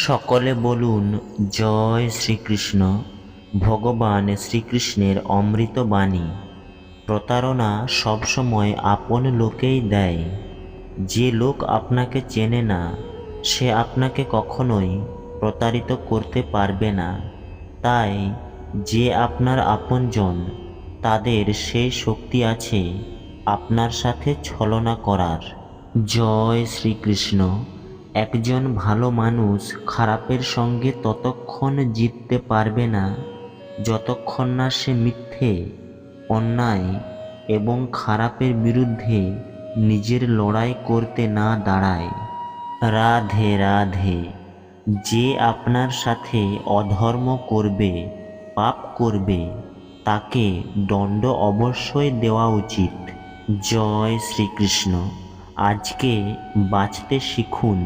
সকলে বলুন, জয় শ্রীকৃষ্ণ। ভগবান শ্রীকৃষ্ণের অমৃত বাণী। প্রতারণা সবসময় আপন লোকেই দেয়। যে লোক আপনাকে চেনে না, সে আপনাকে কখনোই প্রতারিত করতে পারবে না। তাই যে আপনার আপনজন, তাদের সেই শক্তি আছে আপনার সাথে ছলনা করার। জয় শ্রীকৃষ্ণ। একজন ভালো মানুষ খারাপের সঙ্গে ততক্ষণ জিততে পারবে না, যতক্ষণ না সে মিথ্যে, অন্যায় এবং খারাপের বিরুদ্ধে নিজের লড়াই করতে না দাঁড়ায়। রাধে রাধে, যে আপনার সাথে অধর্ম করবে, পাপ করবে, তাকে দণ্ড অবশ্যই দেওয়া উচিত। জয় শ্রীকৃষ্ণ। আজকে বাঁচতে শিখুন।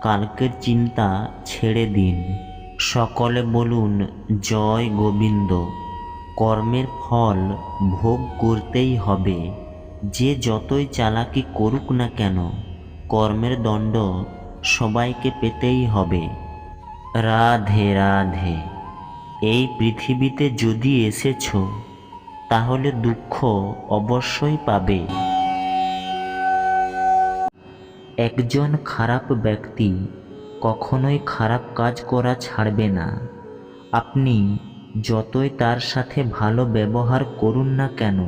কালকের চিন্তা ছেড়ে দিন। সকলে বলুন, জয় গোবিন্দ। কর্মের ফল ভোগ করতেই হবে। যে যতই চালাকি করুক না কেন, কর্মের দণ্ড সবাইকে পেতেই হবে। রাধে রাধে। এই পৃথিবীতে যদি এসেছ, তাহলে দুঃখ অবশ্যই পাবে। একজন খারাপ ব্যক্তি কখনোই খারাপ কাজ করা ছাড়বে না। আপনি যতই তার সাথে ভালো ব্যবহার করুন না কেন,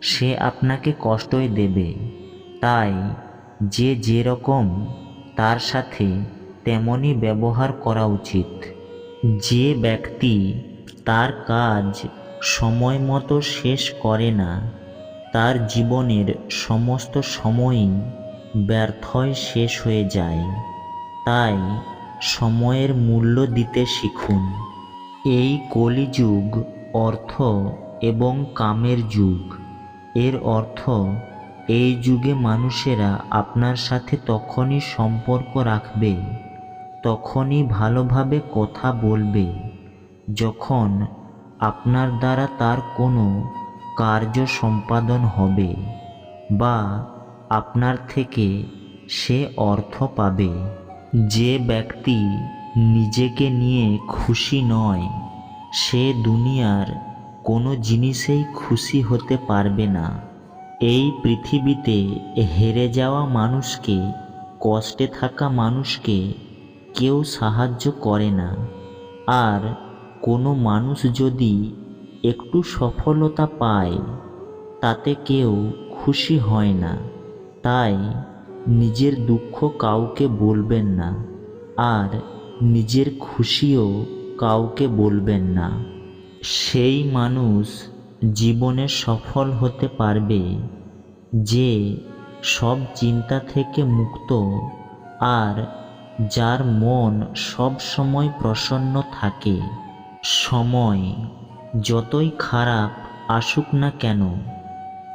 সে আপনাকে কষ্টই দেবে। তাই যে যেরকম তার সাথে তেমনই ব্যবহার করা উচিত। যে ব্যক্তি তার কাজ সময় মতো শেষ করে না, তার জীবনের সমস্ত সময়ই ব্যর্থই শেষ হয়ে যায়। তাই সময়ের মূল্য দিতে শিখুন। এই কলিযুগ অর্থ এবং কামের যুগ। এর অর্থ, এই যুগে মানুষেরা আপনার সাথে তখনই সম্পর্ক রাখবে, তখনই ভালোভাবে কথা বলবে, যখন আপনার দ্বারা তার কোনো কার্য সম্পাদন হবে বা আপনার থেকে সে অর্থ পাবে। যে ব্যক্তি নিজেকে নিয়ে খুশি নয়, সে দুনিয়ার কোনো জিনিসেই খুশি হতে পারবে না। এই পৃথিবীতে হেরে যাওয়া মানুষকে, কষ্টে থাকা মানুষকে কেউ সাহায্য করে না। আর কোনো মানুষ যদি একটু সফলতা পায়, তাতে কেউ খুশি হয় না। তাই নিজের দুঃখ কাউকে বলবেন না, আর নিজের খুশিও কাউকে বলবেন না। সেই মানুষ জীবনে সফল হতে পারবে যে সব চিন্তা থেকে মুক্ত, আর যার মন সব সময় প্রসন্ন থাকে। সময় যতই খারাপ আসুক না কেন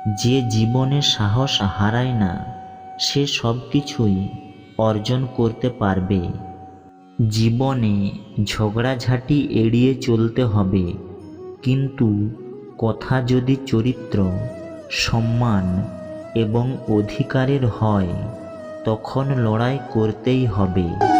যে জীবনে সাহস হারায় না, সে সব কিছুই অর্জন করতে পারবে। জীবনে ঝগড়াঝাটি এড়িয়ে চলতে হবে, কিন্তু কথা যদি চরিত্র, সম্মান এবং অধিকারের হয়, তখন লড়াই করতেই হবে।